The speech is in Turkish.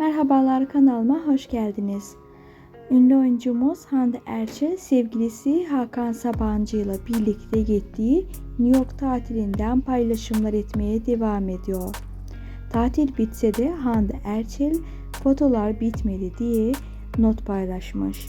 Merhabalar kanalıma hoş geldiniz. Ünlü oyuncumuz Hande Erçel sevgilisi Hakan Sabancı ile birlikte gittiği New York tatilinden paylaşımlar etmeye devam ediyor. Tatil bitse de Hande Erçel fotolar bitmedi diye not paylaşmış.